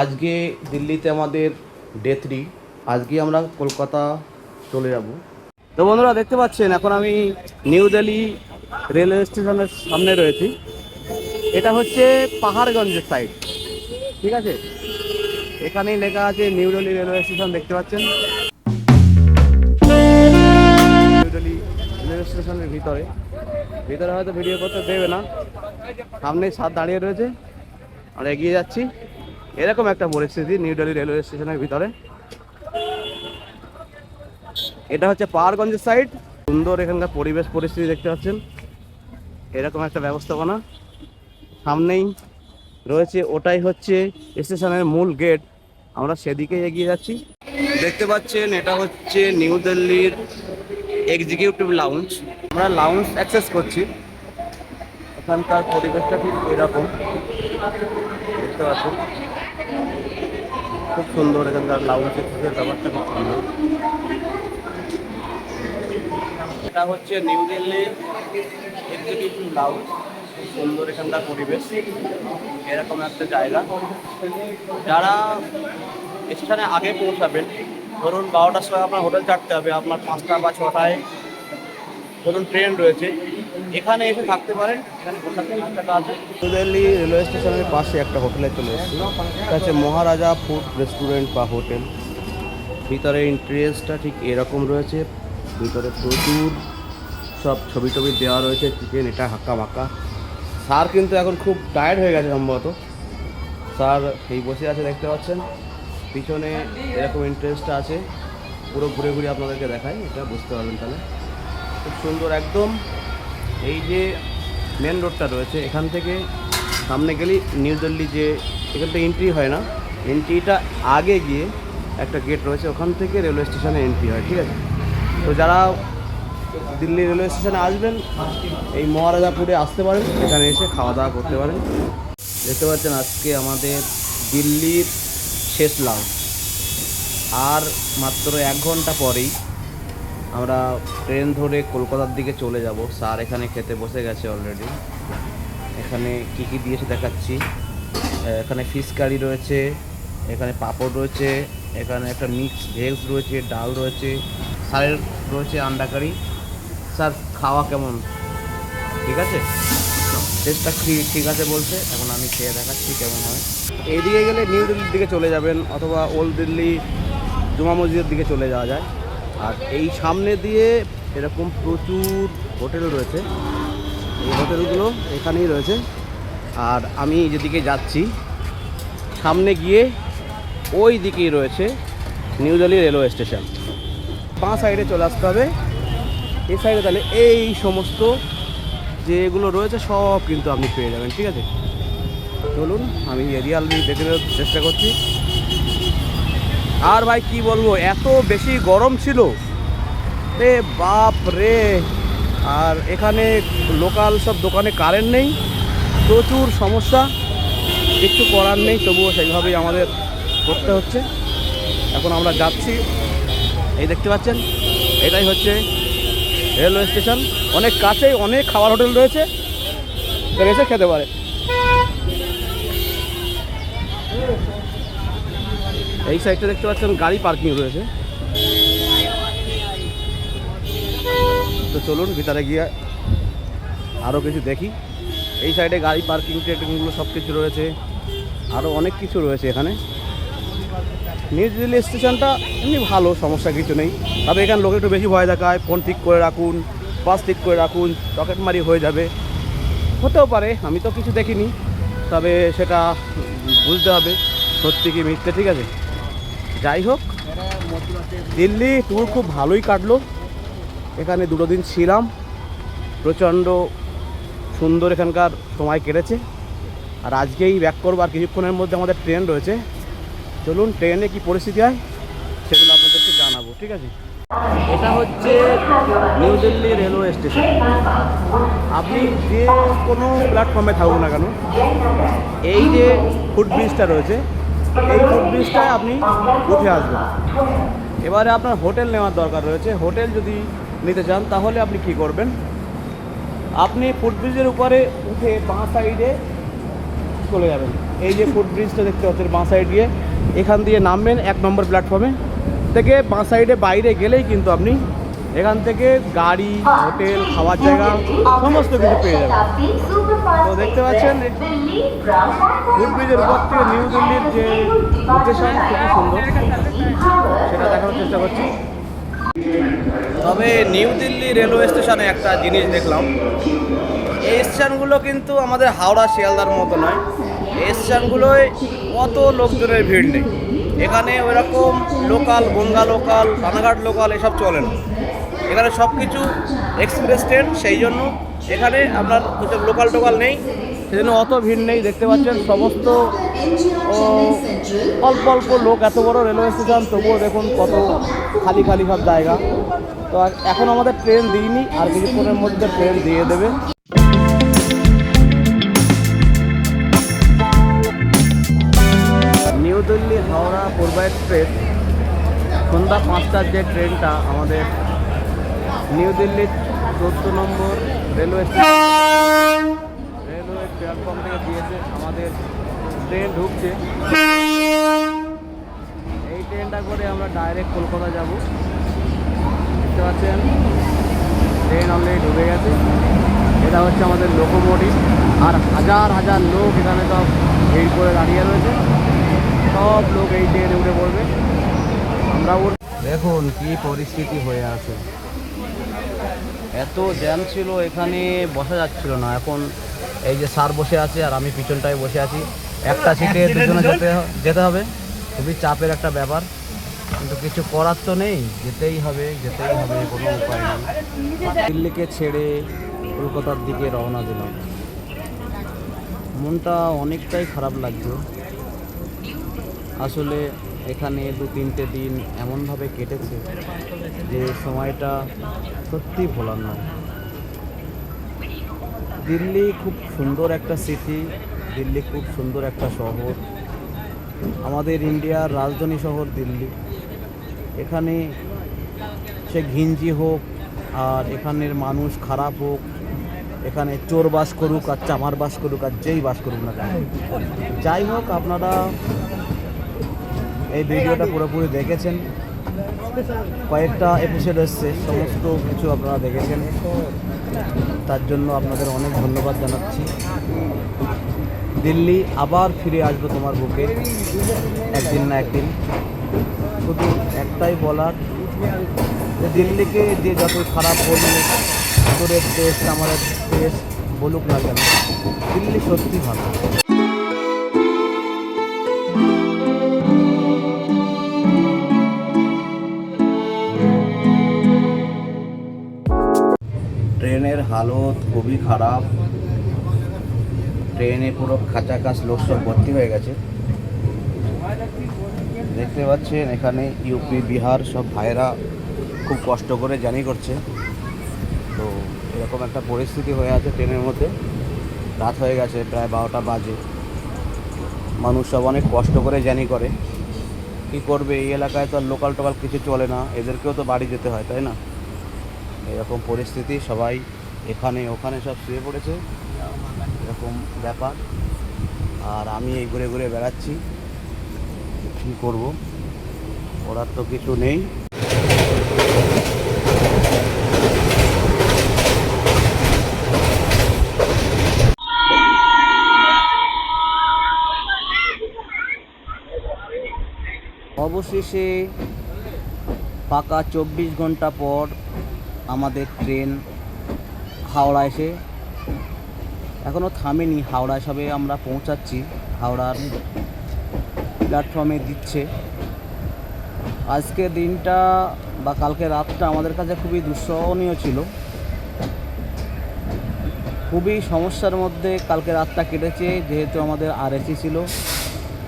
আজকে দিল্লিতে আমাদের ডে থ্রি আজকে আমরা কলকাতা চলে যাব। তো বন্ধুরা, দেখতে পাচ্ছেন, এখন আমি নিউ দিল্লি রেলওয়ে স্টেশনের সামনে রয়েছি। এটা হচ্ছে পাহাড়গঞ্জের সাইড ঠিক আছে? এখানেই লেখা আছে নিউ দিল্লি রেলওয়ে স্টেশন, দেখতে পাচ্ছেন? নিউ দিল্লি রেলওয়ে স্টেশনের ভিতরে। ভিতরে হয়তো ভিডিও করতে দেবে না। সামনে সাত দাঁড়িয়ে রয়েছে। আমরা এগিয়ে যাচ্ছি। এরকম একটা পরিস্থিতি নিউ দিল্লি রেলওয়ে স্টেশনের ভিতরে। এটা হচ্ছে পাহাড়গঞ্জের সাইড সুন্দর এখানকার পরিবেশ পরিস্থিতি দেখতে পাচ্ছেন। এরকম একটা ব্যবস্থাপনা। সামনেই রয়েছে, ওটাই হচ্ছে স্টেশনের মূল গেট আমরা সেদিকে এগিয়ে যাচ্ছি। দেখতে পাচ্ছেন, এটা হচ্ছে নিউ দিল্লির এক্সিকিউটিভ লাউঞ্জ আমরা লাউঞ্জ অ্যাক্সেস করছি। এখানকার পরিবেশটা ঠিক এরকম। দেখতে পাচ্ছেন। খুব সুন্দর এখানকার লাউঞ্জ অ্যাক্সেসের ব্যাপারটা খুব সুন্দর। এটা হচ্ছে নিউ দিল্লির এক্সিকিউটিভ লাউঞ্জ সুন্দর এখানকার পরিবেশ, এরকম একটা জায়গা। যারা স্টেশনে আগে পৌঁছাবেন, ধরুন বারোটার সময় আপনার হোটেল ছাড়তে হবে, আপনার পাঁচটা বা ছটায়, ধরুন ট্রেন রয়েছে এখানে এসে থাকতে পারেন আছে। দিল্লি রেলওয়ে স্টেশনের পাশে একটা হোটেলে চলে এসেছি হচ্ছে মহারাজা ফুড রেস্টুরেন্ট বা হোটেল। ভিতরে ইন্টারেস্টটা ঠিক এরকম রয়েছে। ভিতরে প্রচুর সব ছবি টবি দেওয়া রয়েছে, চিকেন, এটা হাক্কা মাক্কা স্যার কিন্তু এখন খুব টায়ার্ড হয়ে গেছে সম্ভবত। স্যার এই বসে আছে দেখতে পাচ্ছেন। পিছনে এরকম ইন্টারেস্টটা আছে। পুরো ঘুরে ঘুরে আপনাদেরকে দেখাই, এটা বুঝতে পারবেন তাহলে। খুব সুন্দর একদম। এই যে মেন রোডটা রয়েছে, এখান থেকে সামনে গেলেই নিউ দিল্লি যে এখান থেকে এন্ট্রি হয় না এন্ট্রিটা আগে গিয়ে একটা গেট রয়েছে, ওখান থেকে রেলওয়ে স্টেশনে এন্ট্রি হয়, ঠিক আছে? তো যারা দিল্লি রেলওয়ে স্টেশনে আসবেন, এই মহারাজাপুরে আসতে পারেন, এখানে এসে খাওয়া দাওয়া করতে পারেন। দেখতে পাচ্ছেন আজকে আমাদের দিল্লির শেষ লাভ আর মাত্র এক ঘণ্টা পরেই আমরা ট্রেন ধরে কলকাতার দিকে চলে যাব। স্যার এখানে খেতে বসে গেছে অলরেডি এখানে কি কি দিয়েছে দেখাচ্ছি। এখানে ফিশ কারি রয়েছে, এখানে পাঁপড় রয়েছে, এখানে একটা মিক্স ভেজ রয়েছে, ডাল রয়েছে স্যারের রয়েছে আন্ডা কারি স্যার, খাওয়া কেমন? ঠিক আছে? টেস্টটা ঠিক আছে বলছে এখন আমি খেয়ে দেখাচ্ছি কেমন হয়। এইদিকে গেলে নিউ দিল্লির দিকে চলে যাবেন, অথবা ওল্ড দিল্লি, জুমা মসজিদের দিকে চলে যাওয়া যায়। আর এই সামনে দিয়ে এরকম প্রচুর হোটেল রয়েছে। এই হোটেলগুলো এখানেই রয়েছে। আর আমি যেদিকে যাচ্ছি, সামনে গিয়ে ওই দিকেই রয়েছে নিউ দিল্লি রেলওয়ে স্টেশন। বাঁ সাইডে চলে আসতে হবে। এই সাইডে তাহলে এই সমস্ত যেগুলো রয়েছে, সব কিন্তু আপনি পেয়ে যাবেন, ঠিক আছে? চলুন, আমি এরিয়াল দেখে চেষ্টা করছি। আর ভাই কি বলব, এত বেশি গরম ছিল। রে বাপ রে। আর এখানে লোকাল সব দোকানে কারেন্ট নেই, প্রচুর সমস্যা। কিছু করার নেই, তবুও সেইভাবেই আমাদের করতে হচ্ছে। এখন আমরা যাচ্ছি। এই দেখতে পাচ্ছেন, এটাই হচ্ছে রেলওয়ে স্টেশন। অনেক কাছেই অনেক খাবার হোটেল রয়েছে। এসে খেতে পারে। এই সাইডটা দেখতে পাচ্ছেন গাড়ি পার্কিং রয়েছে। তো চলুন ভিতরে গিয়ে আরও কিছু দেখি। এই সাইডে গাড়ি পার্কিং টেটিংগুলো সব কিছু রয়েছে। আরও অনেক কিছু রয়েছে এখানে। নিউ দিল্লি স্টেশনটা এমনি ভালো, সমস্যা কিছু নেই। তবে এখানে লোক একটু বেশি ভয় দেখায় ফোন ঠিক করে রাখুন পাস ঠিক করে রাখুন পকেট মারি হয়ে যাবে। হতেও পারে, আমি তো কিছু দেখিনি। তবে সেটা বুঝতে হবে। সত্যি কি মিথ্যে, ঠিক আছে? যাই হোক, দিল্লি ট্যুর খুব ভালোই কাটলো। এখানে দুটো দিন ছিলাম। প্রচণ্ড সুন্দর এখানকার সময় কেটেছে। আর আজকেই ব্যাক করব আর কিছুক্ষণের মধ্যে আমাদের ট্রেন রয়েছে। চলুন ট্রেনে কি পরিস্থিতি হয়, সেগুলো আপনাদেরকে জানাব, ঠিক আছে? এটা হচ্ছে নিউ দিল্লি রেলওয়ে স্টেশন আপনি যে কোনো প্ল্যাটফর্মে থাকুন না কেন, এই যে ফুট ব্রিজটা রয়েছে এই ফুট ব্রিজটায় আপনি উঠে আসবেন। এবারে আপনার হোটেল নেওয়ার দরকার রয়েছে। হোটেল যদি নিতে চান, তাহলে আপনি কি করবেন? আপনি ফুটব্রিজের উপরে উঠে বাঁ সাইডে চলে যাবেন। এই যে ফুটব্রিজটা দেখতে পাচ্ছেন, বাঁ সাইড দিয়ে। এখান দিয়ে নামবেন এক নম্বর প্ল্যাটফর্মে থেকে বাঁ সাইডে বাইরে গেলেই কিন্তু আপনি এখান থেকে গাড়ি, হোটেল, খাওয়ার জায়গা, সমস্ত কিছু পেয়ে যাবেন। তো দেখতে পাচ্ছেন নিউ দিল্লির যে লোকেশন খুবই সুন্দর। সেটা দেখানোর চেষ্টা করছি। তবে নিউ দিল্লি রেলওয়ে স্টেশনে একটা জিনিস দেখলাম। এই স্টেশনগুলো কিন্তু আমাদের হাওড়া, শিয়ালদার মতো নয়। এই স্টেশনগুলোয় অত লোকজনের ভিড় নেই। এখানে ওইরকম local, Ganga local, Ranaghat local এসব চলে না। এখানে সব কিছু এক্সপ্রেস ট্রেন সেই জন্য এখানে আপনার লোকাল টোকাল নেই। সেজন্য অত ভিড় নেই, দেখতে পাচ্ছেন সমস্ত অল্প অল্প লোক, এত বড় রেলওয়ে স্টেশন তবুও দেখুন কত খালি খালি সব জায়গা। তো এখন আমাদের ট্রেন দিইনি, আর কিছুক্ষণের মধ্যে ট্রেন দিয়ে দেবে। নিউ দিল্লি হাওড়া পূর্বা এক্সপ্রেস সন্ধ্যা পাঁচটার যে ট্রেনটা আমাদের নিউ দিল্লির চোদ্দ নম্বর রেলওয়ে রেলওয়ে প্ল্যাটফর্ম থেকে দিয়েছে আমাদের ট্রেন ঢুকছে। এই ট্রেনটা করে আমরা ডাইরেক্ট কলকাতা যাব। দেখতে পাচ্ছেন, ট্রেন অলরেডি ঢুকে গেছে। এটা হচ্ছে আমাদের লোকোমোটিভ আর হাজার হাজার লোক এখানে সব ভিড় করে দাঁড়িয়ে রয়েছে। সব লোক এই ট্রেনে উঠে পড়বে। আমরা উঠ দেখুন কি পরিস্থিতি হয়ে আছে। এত জ্যাম ছিল এখানে বসা যাচ্ছিল না। এখন এই যে সার বসে আছে আর আমি পিছনটায় বসে আছি। একটা সিটে দুজনে যেতে যেতে হবে। খুবই চাপের একটা ব্যাপার। কিন্তু কিছু করার তো নেই। যেতেই হবে যেতেই হবে কোনো উপায় নেই। দিল্লিকে ছেড়ে কলকাতার দিকে রওনা দিলাম। মনটা অনেকটাই খারাপ লাগছে আসলে এখানে দু তিনটে দিন এমনভাবে কেটেছে যে সময়টা সত্যি ভোলার নয়। দিল্লি খুব সুন্দর একটা সিটি দিল্লি খুব সুন্দর একটা শহর। আমাদের ইন্ডিয়ার রাজধানী শহর দিল্লি। এখানে সে ঘিঞ্জি হোক, আর এখানের মানুষ খারাপ হোক, এখানে চোর বাস করুক আর চামার বাস করুক আর যেই বাস করুক না কেন। যাই হোক, আপনারা এই ভিডিওটা পুরোপুরি দেখেছেন। কয়েকটা এপিসোড এসছে, সমস্ত কিছু আপনারা দেখেছেন। তার জন্য আপনাদের অনেক ধন্যবাদ জানাচ্ছি। দিল্লি আবার ফিরে আসব তোমার বুকে, একদিন না একদিন। শুধু একটাই বলার, যে দিল্লিকে যে যত খারাপ বলুক তোরের দেশ, আমাদের দেশ বলুক না কেন, দিল্লি সত্যি ভালো। হালত খুবই খারাপ। ট্রেনে পুরো খাঁচাকাচ লোক সব ভর্তি হয়ে গেছে। দেখতে পাচ্ছেন, এখানে ইউপি বিহার সব ভাইরা খুব কষ্ট করে জানি করছে। তো এরকম একটা পরিস্থিতি হয়ে আছে ট্রেনের মধ্যে। রাত হয়ে গেছে প্রায় বারোটা বাজে। মানুষ সব অনেক কষ্ট করে জানি করে। কী করবে? এই এলাকায় তো আর লোকাল টোকাল কিছু চলে না। এদেরকেও তো বাড়ি যেতে হয়, তাই না? এরকম পরিস্থিতি সবাই এখানে, ওখানে সব শুয়ে পড়েছে। এরকম ব্যাপার। আর আমি এই ঘুরে ঘুরে বেড়াচ্ছি। কী করব? করার তো কিছু নেই। অবশেষে পাকা চব্বিশ ঘণ্টা পর আমাদের ট্রেন হাওড়া এসে এখনও থামেনি হাওড়া সবে আমরা পৌঁছাচ্ছি। হাওড়ার প্ল্যাটফর্মে দিচ্ছে। আজকের দিনটা বা কালকে রাতটা আমাদের কাছে খুবই দুঃসহনীয় ছিল। খুবই সমস্যার মধ্যে কালকে রাতটা কেটেছে, যেহেতু আমাদের আরএসি ছিল।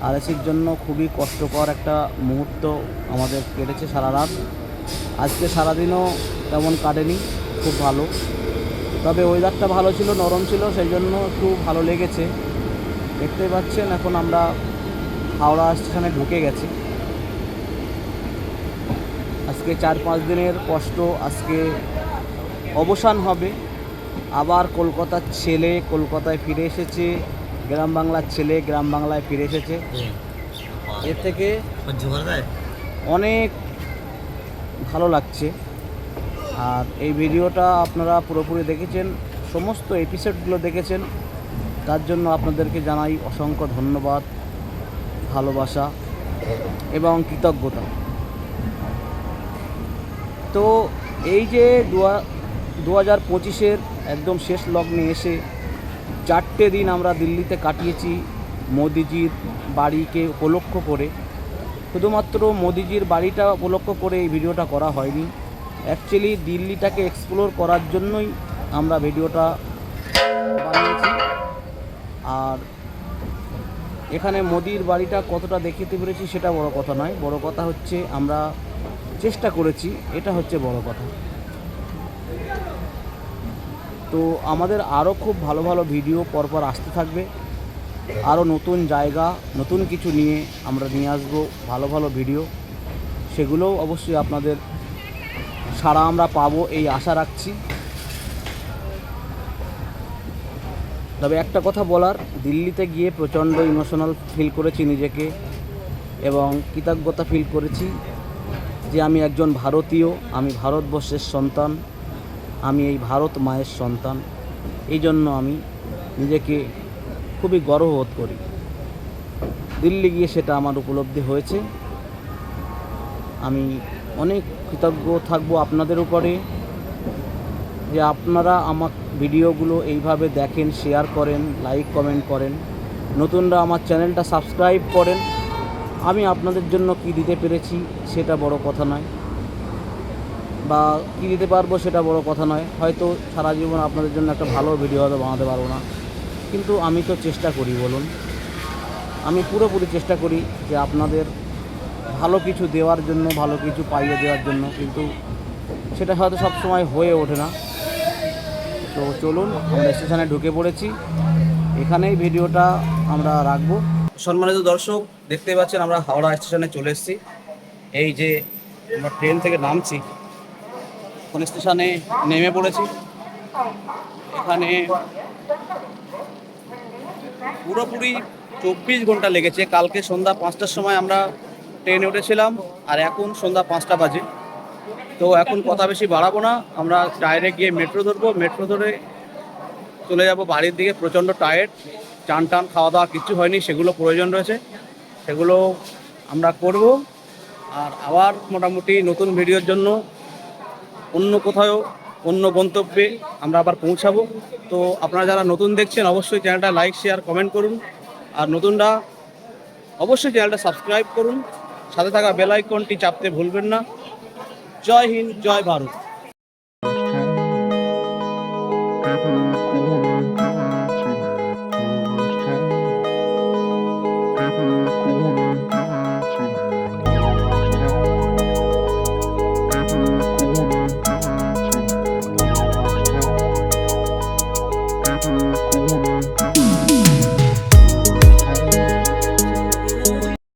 আরএসির জন্য খুবই কষ্টকর একটা মুহূর্ত আমাদের কেটেছে সারা রাত। আজকে সারাদিনও তেমন কাটেনি, খুব ভালো। তবে ওয়েদারটা ভালো ছিল নরম ছিল সেই জন্য একটু ভালো লেগেছে। দেখতেই পাচ্ছেন এখন আমরা হাওড়া স্টেশনে ঢুকে গেছি। আজকে চার পাঁচ দিনের কষ্ট আজকে অবসান হবে। আবার কলকাতার ছেলে কলকাতায় ফিরে এসেছে গ্রাম বাংলার ছেলে গ্রাম বাংলায় ফিরে এসেছে। এর থেকে অনেক ভালো লাগছে। আর এই ভিডিওটা আপনারা পুরোপুরি দেখেছেন, সমস্ত এপিসোডগুলো দেখেছেন। তার জন্য আপনাদেরকে জানাই অসংখ্য ধন্যবাদ, ভালোবাসা এবং কৃতজ্ঞতা। তো এই যে দু হাজার পঁচিশের একদম শেষ লগ্নে এসে চারটে দিন আমরা দিল্লিতে কাটিয়েছি মোদিজির বাড়িকে উপলক্ষ করে। শুধুমাত্র মোদিজির বাড়িটা উপলক্ষ করে এই ভিডিওটা করা হয়নি। অ্যাকচুয়ালি দিল্লিটাকে এক্সপ্লোর করার জন্যই আমরা ভিডিওটা বানিয়েছি। আর এখানে মোদির বাড়িটা কতটা দেখিতে পেরেছি সেটা বড় কথা নয়, বড় কথা হচ্ছে আমরা চেষ্টা করেছি, এটা হচ্ছে বড় কথা। তো আমাদের আরও খুব ভালো ভালো ভিডিও পরপর আসতে থাকবে। আরও নতুন জায়গা, নতুন কিছু নিয়ে আমরা নিয়ে আসব, ভালো ভালো ভিডিও। সেগুলোও অবশ্যই আপনাদের সারা আমরা পাবো, এই আশা রাখছি। তবে একটা কথা বলার, দিল্লিতে গিয়ে প্রচণ্ড ইমোশনাল ফিল করেছি নিজেকে এবং কৃতজ্ঞতা ফিল করেছি যে আমি একজন ভারতীয়, আমি ভারতবর্ষের সন্তান, আমি এই ভারত মায়ের সন্তান। এই জন্য আমি নিজেকে খুবই গর্ববোধ করি। দিল্লি গিয়ে সেটা আমার উপলব্ধি হয়েছে। আমি অনেক কৃতজ্ঞ থাকব আপনাদের উপরে যে আপনারা আমার ভিডিওগুলো এইভাবে দেখেন শেয়ার করেন লাইক কমেন্ট করেন। নতুনরা আমার চ্যানেলটা সাবস্ক্রাইব করেন। আমি আপনাদের জন্য কি দিতে পেরেছি সেটা বড় কথা নয়। বা কী দিতে পারব সেটা বড় কথা নয়। হয়তো সারা জীবন আপনাদের জন্য একটা ভালো ভিডিও হয়তো বানাতে পারব না। কিন্তু আমি তো চেষ্টা করি বলুন। আমি পুরোপুরি চেষ্টা করি যে আপনাদের ভালো কিছু দেওয়ার জন্য, ভালো কিছু পাইয়ে দেওয়ার জন্য, কিন্তু সেটা হয়তো সব সময় হয়ে ওঠে না। তো চলুন, আমরা স্টেশনে ঢুকে পড়েছি। এখানেই ভিডিওটা আমরা রাখব। সম্মানিত দর্শক দেখতে পাচ্ছেন আমরা হাওড়া স্টেশনে চলে এসেছি। এই যে আমরা ট্রেন থেকে নামছি, কোন স্টেশনে নেমে পড়েছি। এখানে পুরোপুরি চব্বিশ ঘণ্টা লেগেছে। কালকে সন্ধ্যা পাঁচটার সময় আমরা ট্রেনে উঠেছিলাম আর এখন সন্ধ্যা পাঁচটা বাজে। তো এখন কথা বেশি বাড়াবো না, আমরা ডাইরেক্ট গিয়ে মেট্রো ধরবো মেট্রো ধরে চলে যাব বাড়ির দিকে, প্রচণ্ড টায়ার্ড চান টান খাওয়া দাওয়া কিছু হয়নি, সেগুলো প্রয়োজন রয়েছে, সেগুলো আমরা করব। আর আবার মোটামুটি নতুন ভিডিওর জন্য অন্য কোথাও, অন্য গন্তব্যে আমরা আবার পৌঁছাবো। তো আপনারা যারা নতুন দেখছেন, অবশ্যই চ্যানেলটা লাইক শেয়ার কমেন্ট করুন। আর নতুনরা অবশ্যই চ্যানেলটা সাবস্ক্রাইব করুন। সাথে থাকা বেল আইকনটি চাপতে ভুলবেন না। জয় হিন্দ জয় ভারত।